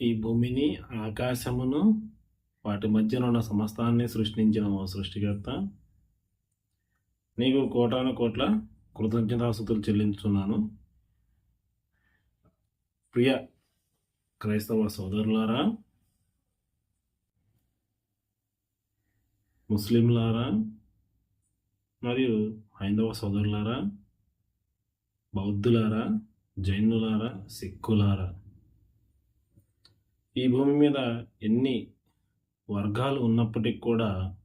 ఈ భూమిని ఆకాశమును వాటి మధ్యన ఉన్న సమస్తాన్ని సృష్టించిన ఓ సృష్టికర్త. నీకు కోటాను కోట్ల కృతజ్ఞతాస్తుతులు చెల్లించున్నాను ప్రియ క్రైస్తవ సోదరులారా ముస్లింలారా మరియు హైందవ సోదరులారా బౌద్ధులారా జైనులారా సిక్కులారా ఈ భూమి మీద ఎన్ని వర్గాలు ఉన్నప్పటికీ కూడా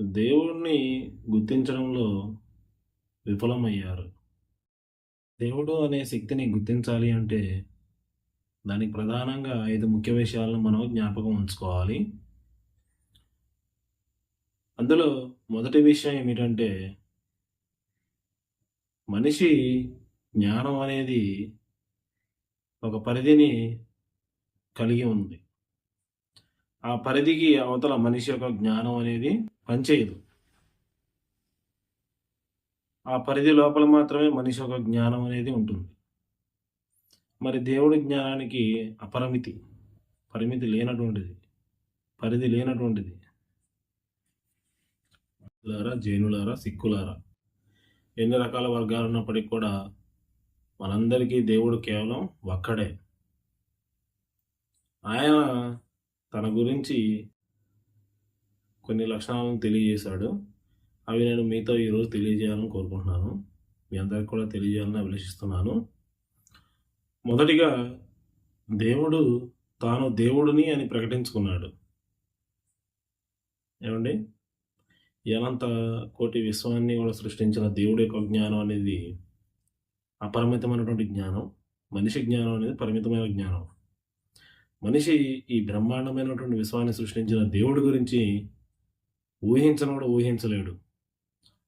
దేవుణ్ణి గుర్తించడంలో విఫలమయ్యారు. దేవుడు అనే శక్తిని గుర్తించాలి అంటే దానికి ప్రధానంగా ఐదు ముఖ్య విషయాలను మనం జ్ఞాపకం ఉంచుకోవాలి. అందులో మొదటి విషయం ఏమిటంటే మనిషి జ్ఞానం అనేది ఒక పరిధిని కలిగి ఉంది. ఆ పరిధికి అవతల మనిషి యొక్క జ్ఞానం అనేది పనిచేయదు. ఆ పరిధి లోపల మాత్రమే మనిషి యొక్క జ్ఞానం అనేది ఉంటుంది. మరి దేవుడి జ్ఞానానికి అపరిమితి పరిమితి లేనటువంటిది పరిధి లేనటువంటిది. లారా జైనులారా సిక్కులారా ఎన్ని రకాల వర్గాలు ఉన్నప్పటికీ కూడా మనందరికీ దేవుడు కేవలం ఒక్కడే. ఆయన తన గురించి కొన్ని లక్షణాలను తెలియజేశాడు. అవి నేను మీతో ఈరోజు తెలియజేయాలని కోరుకుంటున్నాను. మీ అందరికి కూడా తెలియజేయాలని అభిలషిస్తున్నాను. మొదటిగా దేవుడు తాను దేవుడిని అని ప్రకటించుకున్నాడు. ఏమండి? ఎనంత కోటి విశ్వాన్ని కూడా సృష్టించిన దేవుడి యొక్క జ్ఞానం అనేది అపరిమితమైనటువంటి జ్ఞానం. మనిషి జ్ఞానం అనేది పరిమితమైన జ్ఞానం. మనిషి ఈ బ్రహ్మాండమైనటువంటి విశ్వాన్ని సృష్టించిన దేవుడి గురించి ఊహించను కూడా ఊహించలేడు.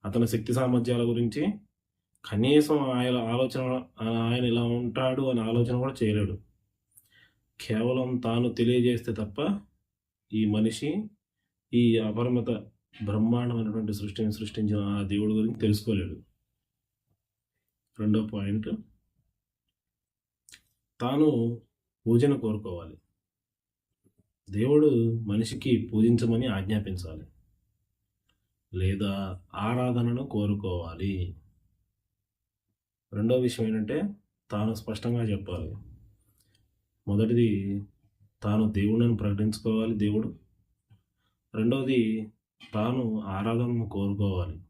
అతని శక్తి సామర్థ్యాల గురించి కనీసం ఆయన ఆలోచన ఆయన ఇలా ఉంటాడు అనే ఆలోచన కూడా చేయలేడు. కేవలం తాను తెలియజేస్తే తప్ప ఈ మనిషి ఈ అపరిమిత బ్రహ్మాండమైనటువంటి సృష్టిని సృష్టించిన ఆ దేవుడి గురించి తెలుసుకోలేడు. రెండో పాయింట్ తాను పూజను కోరుకోవాలి. దేవుడు మనిషికి పూజించమని ఆజ్ఞాపించాలి. లేదా ఆరాధనను కోరుకోవాలి. రెండో విషయం ఏంటంటే తాను స్పష్టంగా చెప్పాలి. మొదటిది తాను దేవుడిని ప్రకటించుకోవాలి దేవుడు. రెండవది తాను ఆరాధనను కోరుకోవాలి.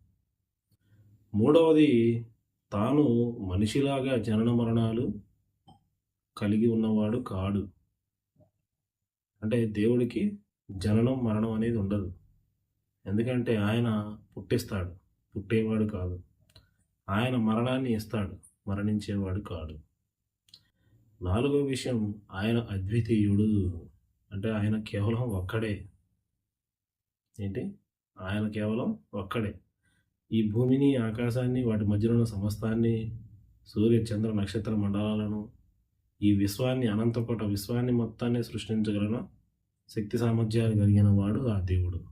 మూడవది తాను మనిషిలాగా జనన మరణాలు కలిగి ఉన్నవాడు కాడు. అంటే దేవుడికి జననం మరణం అనేది ఉండదు. ఎందుకంటే ఆయన పుట్టిస్తాడు. పుట్టేవాడు కాదు. ఆయన మరణాన్ని ఇస్తాడు. మరణించేవాడు కాడు నాలుగో విషయం ఆయన అద్వితీయుడు. అంటే ఆయన కేవలం ఒక్కడే. ఏంటి? ఆయన కేవలం ఒక్కడే. ఈ భూమిని ఆకాశాన్ని వాటి మధ్యలో ఉన్న సమస్తాన్ని సూర్య చంద్ర నక్షత్ర మండలాలను ఈ విశ్వాన్ని అనంతకోట విశ్వాన్ని మొత్తాన్ని సృష్టించగలన? శక్తి సామర్థ్యాలు కలిగిన వాడు ఆ దేవుడు.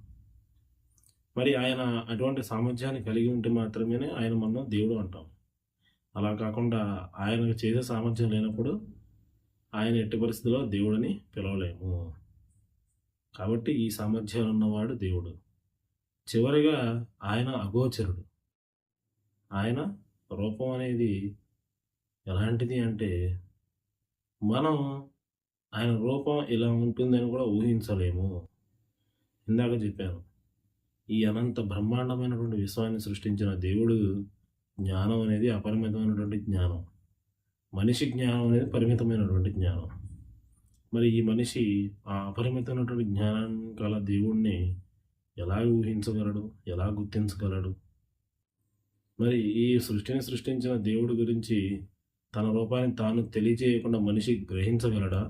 మరి ఆయన అటువంటి సామర్థ్యాన్ని కలిగి ఉంటే మాత్రమే ఆయన మనం దేవుడు అంటాం. అలా కాకుండా ఆయనకు చేసే సామర్థ్యం లేనప్పుడు ఆయన ఎట్టి పరిస్థితిలో దేవుడని పిలవలేము. కాబట్టి ఈ సామర్థ్యాలు ఉన్నవాడు దేవుడు. చివరిగా ఆయన అగోచరుడు. ఆయన రూపం అనేది ఎలాంటిది అంటే మనం ఆయన రూపం ఇలా ఉంటుందని కూడా ఊహించలేము. ఇందాక చెప్పాను. ఈ అనంత బ్రహ్మాండమైనటువంటి విశ్వాన్ని సృష్టించిన దేవుడు జ్ఞానం అనేది అపరిమితమైనటువంటి జ్ఞానం. మనిషి జ్ఞానం అనేది పరిమితమైనటువంటి జ్ఞానం. మరి ఈ మనిషి ఆ అపరిమితమైనటువంటి జ్ఞానం గల దేవుణ్ణి ఎలా ఊహించగలడు? ఎలా గుర్తించగలడు? మరి ఈ సృష్టిని సృష్టించిన దేవుడి గురించి తన రూపాన్ని తాను తెలియజేయకుండా మనిషి గ్రహించగలడా?